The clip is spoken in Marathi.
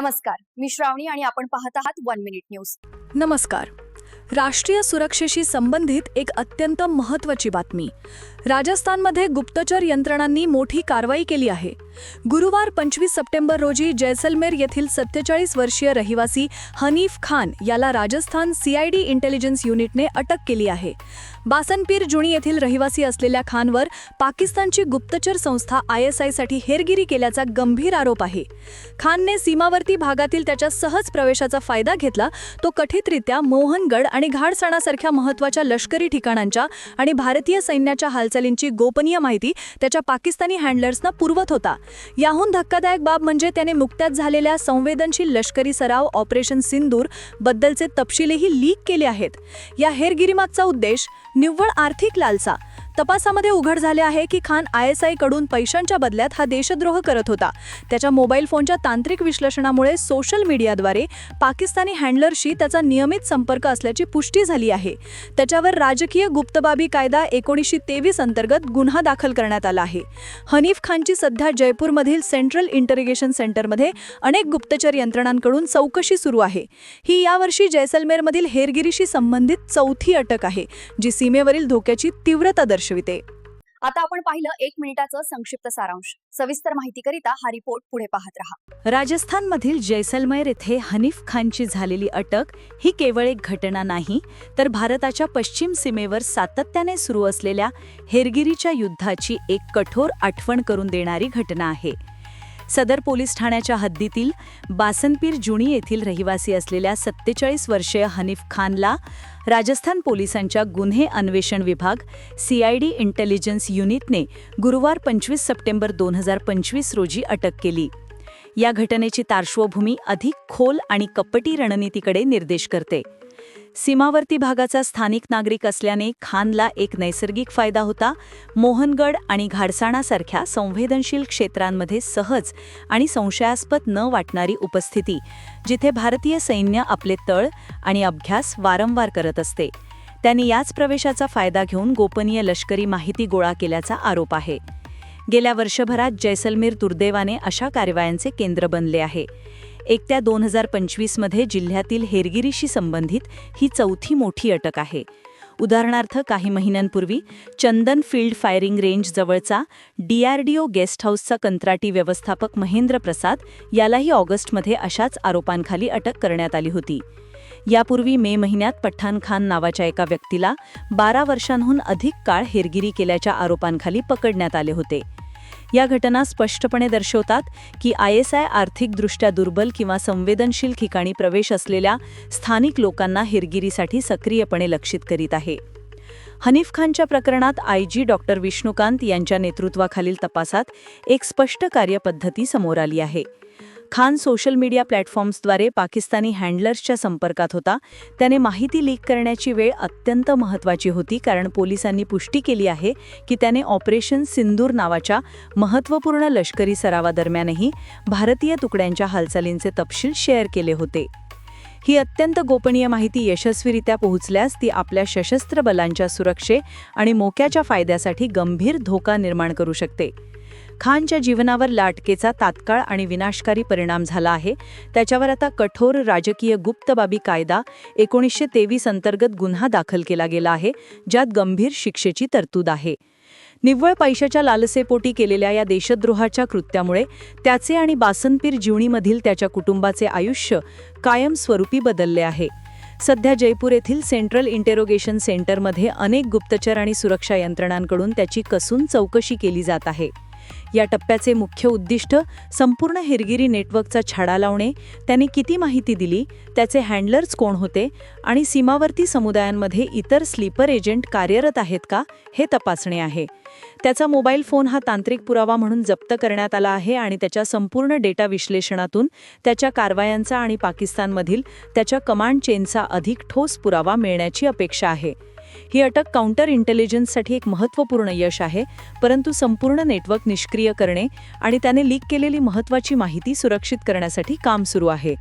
नमस्कार मी श्रावणी आणि आपण पाहत आहात वन मिनिट न्यूज. नमस्कार. राष्ट्रीय सुरक्षेशी संबंधित एक अत्यंत महत्त्वाची बातमी. राजस्थानमध्ये गुप्तचर यंत्रणांनी मोठी कारवाई केली आहे. गुरुवार पंचवीस सप्टेंबर रोजी जैसलमेर येथील सत्तेचाळीस वर्षीय रहिवासी हनीफ खान याला राजस्थान सीआयडी इंटेलिजन्स युनिटने अटक केली आहे. बासनपीर जुणी येथील रहिवासी असलेल्या खानवर पाकिस्तानची गुप्तचर संस्था आय एस आयसाठी हेरगिरी केल्याचा गंभीर आरोप आहे. खानने सीमावर्ती भागातील त्याच्या सहज प्रवेशाचा फायदा घेतला तो कथितरित्या मोहनगड आणि घाडसणासारख्या महत्त्वाच्या लष्करी ठिकाणांच्या आणि भारतीय सैन्याच्या हालचालींची गोपनीय माहिती त्याच्या पाकिस्तानी हँडलर्सना पुरवत होता. याहून धक्कादायक बाब म्हणजे त्याने नुकत्याच झालेल्या संवेदनशील लष्करी सराव ऑपरेशन सिंदूर बद्दलचे तपशीलही लीक केले आहेत. या हेरगिरीमागचा उद्देश निव्वळ आर्थिक लालसा तपासामध्ये उघड झाले आहे की खान आय एस आयकडून पैशांच्या बदल्यात हा देशद्रोह करत होता. त्याच्या मोबाईल फोनच्या तांत्रिक विश्लेषणामुळे सोशल मीडियाद्वारे पाकिस्तानी हँडलरशी त्याचा नियमित संपर्क असल्याची पुष्टी झाली आहे. त्याच्यावर राजकीय गुप्तबाबी कायदा एकोणीसशे तेवीस अंतर्गत गुन्हा दाखल करण्यात आला आहे. हनीफ खानची सध्या जयपूरमधील सेंट्रल इंटरिगेशन सेंटरमध्ये अनेक गुप्तचर यंत्रणांकडून चौकशी सुरू आहे. ही यावर्षी जैसलमेरमधील हेरगिरीशी संबंधित चौथी अटक आहे जी सीमेवरील धोक्याची तीव्रता दर्शवते. आता आपण पाहिलं एक मिनिटाचं संक्षिप्त सारांश. सविस्तर माहितीकरिता हा रिपोर्ट पुढे पाहत रहा. राजस्थानमधील जैसलमेर येथे हनीफ खानची झालेली अटक ही केवळ एक घटना नाही तर भारताच्या पश्चिम सीमेवर सातत्याने सुरू असलेल्या हेरगिरीच्या युद्धाची एक कठोर आठवण करून देणारी घटना आहे. सदर पोलीस ठाण्याच्या हद्दीतील बासनपीर जुणी येथील रहिवासी असलेल्या सत्तेचाळीस वर्षीय हनीफ खानला राजस्थान पोलिसांच्या गुन्हे अन्वेषण विभाग सीआयडी इंटेलिजन्स युनिटने गुरुवार पंचवीस सप्टेंबर दोन हजार पंचवीस रोजी अटक केली. या घटनेची पार्श्वभूमी अधिक खोल आणि कपटी रणनीतीकडे निर्देश करते. सीमावर्ती भागाचा स्थानिक नागरिक असल्याने खानला एक नैसर्गिक फायदा होता. मोहनगड आणि घाडसाणासारख्या संवेदनशील क्षेत्रांमध्ये सहज आणि संशयास्पद न वाटणारी उपस्थिती जिथे भारतीय सैन्य आपले तळ आणि अभ्यास वारंवार करत असते. त्यांनी याच प्रवेशाचा फायदा घेऊन गोपनीय लष्करी माहिती गोळा केल्याचा आरोप आहे. गेल्या वर्षभरात जैसलमेर दुर्दैवाने अशा कारवायांचे केंद्र बनले आहे. एकट्या दोन हजार पंचवीसमध्ये जिल्ह्यातील हेरगिरीशी संबंधित ही चौथी मोठी अटक आहे. उदाहरणार्थ काही महिन्यांपूर्वी चंदन फील्ड फायरिंग रेंज जवळचा डीआरडीओ गेस्ट हाऊसचा कंत्राटी व्यवस्थापक महेंद्र प्रसाद यालाही ऑगस्टमध्ये अशाच आरोपांखाली अटक करण्यात आली होती. यापूर्वी मे महिन्यात पठाण खान नावाच्या एका व्यक्तीला बारा वर्षांहून अधिक काळ हेरगिरी केल्याच्या आरोपांखाली पकडण्यात आले होते. या घटना स्पष्टपणे दर्शवतात की आय एस आय आर्थिकदृष्ट्या दुर्बल किंवा संवेदनशील ठिकाणी प्रवेश असलेल्या स्थानिक लोकांना हिरगिरीसाठी सक्रियपणे लक्षित करीत आहे. हनीफ खानच्या प्रकरणात आय जी डॉक्टर विष्णुकांत यांच्या नेतृत्वाखालील तपासात एक स्पष्ट कार्यपद्धती समोर आली आहे. खान सोशल मीडिया प्लॅटफॉर्म्सद्वारे पाकिस्तानी हँडलर्सच्या संपर्कात होता. त्याने माहिती लीक करण्याची वेळ अत्यंत महत्त्वाची होती कारण पोलिसांनी पुष्टी केली आहे की त्याने ऑपरेशन सिंदूर नावाच्या महत्त्वपूर्ण लष्करी सरावादरम्यानही भारतीय तुकड्यांच्या हालचालींचे तपशील शेअर केले होते. ही अत्यंत गोपनीय माहिती यशस्वीरित्या पोहोचल्यास ती आपल्या सशस्त्र बलांच्या सुरक्षे आणि मोक्याच्या फायद्यासाठी गंभीर धोका निर्माण करू शकते. खानच्या जीवनावर लाटकेचा तात्काळ आणि विनाशकारी परिणाम झाला आहे. त्याच्यावर आता कठोर राजकीय गुप्तबाबी कायदा एकोणीसशे तेवीस अंतर्गत गुन्हा दाखल केला गेला आहे ज्यात गंभीर शिक्षेची तरतूद आहे. निव्वळ पैशाच्या लालसेपोटी केलेल्या या देशद्रोहाच्या कृत्यामुळे त्याचे आणि बासनपीर जीवणीमधील त्याच्या कुटुंबाचे आयुष्य कायमस्वरूपी बदलले आहे. सध्या जयपूर येथील सेंट्रल इंटेरोगेशन सेंटरमध्ये अनेक गुप्तचर आणि सुरक्षा यंत्रणांकडून त्याची कसून चौकशी केली जात आहे. या टप्प्याचे मुख्य उद्दिष्ट संपूर्ण हिरगिरी नेटवर्कचा छाडा लावणे त्याने किती माहिती दिली त्याचे हँडलर्स कोण होते आणि सीमावर्ती समुदायांमध्ये इतर स्लीपर एजंट कार्यरत आहेत का हे तपासणे आहे. त्याचा मोबाईल फोन हा तांत्रिक पुरावा म्हणून जप्त करण्यात आला आहे आणि त्याच्या संपूर्ण डेटा विश्लेषणातून त्याच्या कारवायांचा आणि पाकिस्तानमधील त्याच्या कमांड चेनचा अधिक ठोस पुरावा मिळण्याची अपेक्षा आहे. ही अटक काउंटर इंटेलिजन्ससाठी एक महत्त्वपूर्ण यश आहे परंतु संपूर्ण नेटवर्क निष्क्रिय करणे आणि त्याने लीक केलेली महत्त्वाची माहिती सुरक्षित करण्यासाठी काम सुरू आहे.